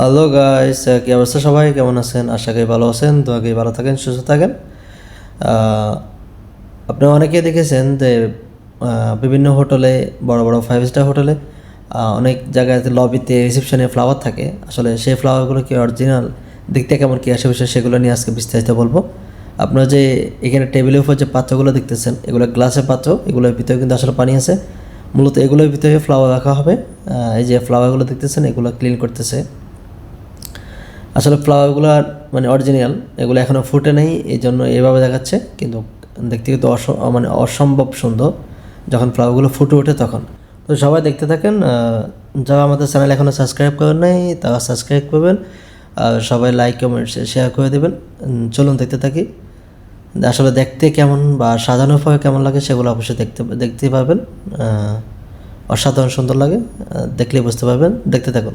Hello guys কি অবস্থা সবাই? কেমন আছেন? আশা করি ভালো আছেন। তো আগে ভালো থাকেন সুস্থ থাকেন। আহ, আপনারা অনেকেই দেখেছেন যে বিভিন্ন হোটেলে বড় বড় ফাইভ স্টার হোটেলে অনেক জায়গায় লবিতে রিসেপশনে ফ্লাওয়ার থাকে। আসলে সেই ফ্লাওয়ারগুলো কি অরিজিনাল দেখতে কেমন কি আশেপাশে সেগুলো নিয়ে আজকে বিস্তারিত বলব। আপনারা যে এখানে টেবিলের উপর যে পাত্রগুলো দেখতেছেন এগুলো গ্লাসের পাত্র এগুলোর ভিতরে কিন্তু আসলে পানি আছে। মূলত এগুলোর ভিতরে ফ্লাওয়ার রাখা হবে। এই যে ফ্লাওয়ারগুলো দেখতেছেন এগুলো ক্লিন করতেছে। আসলে ফ্লাওয়ারগুলো মানে অরিজিনাল এগুলো এখনও ফুটে নেই এই জন্য এভাবে দেখাচ্ছে, কিন্তু দেখতে কিন্তু অস মানে অসম্ভব সুন্দর যখন ফ্লাওয়ারগুলো ফুটে ওঠে তখন। তো সবাই দেখতে থাকেন যারা আমাদের চ্যানেল এখনও সাবস্ক্রাইব করেন নাই, তারা সাবস্ক্রাইব করবেন, আর সবাই লাইক কমেন্ট শেয়ার করে দেবেন। চলুন দেখতে থাকি। আসলে দেখতে কেমন বা সাজানোর পরে কেমন লাগে সেগুলো অবশ্যই দেখতে দেখতে পাবেন অসাধারণ সুন্দর লাগে দেখলে বুঝতে পারবেন। দেখতে থাকুন।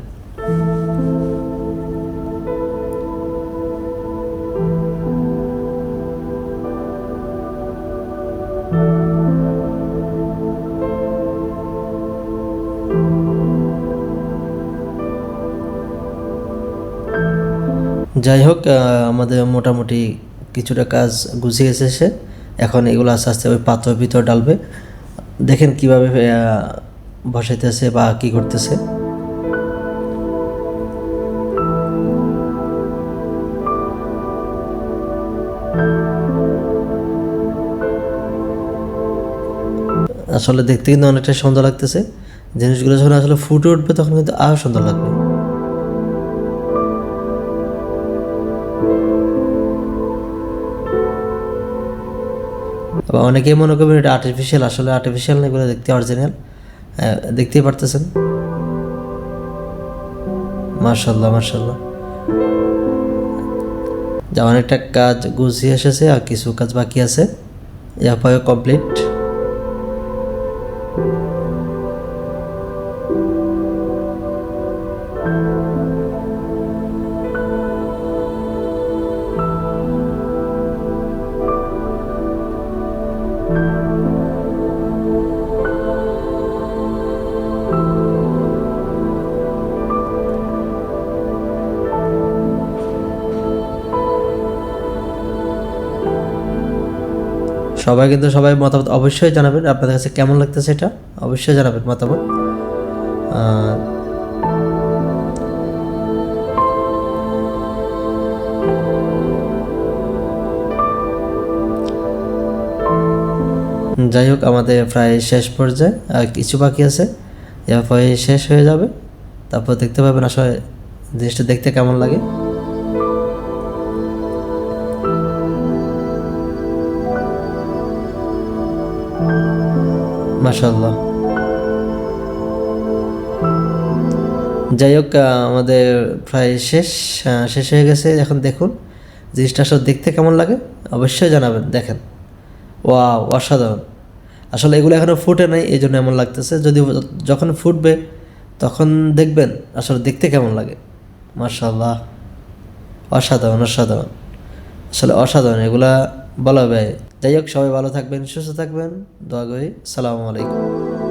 যাই হোক আমাদের মোটামুটি কিছুটা কাজ গুছিয়ে এসেছে। এখন এগুলো আস্তে আস্তে ওই পাত্রের ভিতর ডালবে। দেখেন কীভাবে বসাইতেছে বা কি করতেছে। আসলে দেখতে কিন্তু অনেকটা সুন্দর লাগতেছে। জিনিসগুলো যখন আসলে ফুটে উঠবে, তখন কিন্তু আরও সুন্দর লাগবে। অনেকেই মনে করবেন এটা আর্টিফিশিয়াল আসলে আর্টিফিশিয়াল না এগুলো দেখতে অরিজিনাল দেখতেই পারতেছেন। মার্শাল্লাহ মার্শাল্লাহ যা অনেকটা কাজ গুছিয়ে এসেছে আর কিছু কাজ বাকি আছে। এরপরে কমপ্লিট সবাই কিন্তু সবাই মতামত অবশ্যই জানাবেন। আপনাদের কাছে কেমন লাগতেছে এটা? অবশ্যই জানাবেন মতামত। যাই হোক, আমাদের প্রায় শেষ পর্যায়ে, আর কিছু বাকি আছে। এরপরে শেষ হয়ে যাবে। তারপর দেখতে পাবেন আসলে জিনিসটা দেখতে কেমন লাগে। মাশাল্লাহ যাই হোক আমাদের প্রায় শেষ শেষ হয়ে গেছে। এখন দেখুন, জিনিসটা আসলে দেখতে কেমন লাগে, অবশ্যই জানাবেন, দেখেন। ওয়াও, অসাধারণ। আসলে এগুলো এখনও ফুটে নাই এই জন্য এমন লাগতেছে। যদি যখন ফুটবে, তখন দেখবেন, আসলে দেখতে কেমন লাগে। মার্শাল্লাহ অসাধারণ অসাধারণ। আসলে অসাধারণ, এগুলা বলা হবে যাই হোক সবাই ভালো থাকবেন সুস্থ থাকবেন দোয়া করি সালামু আলাইকুম।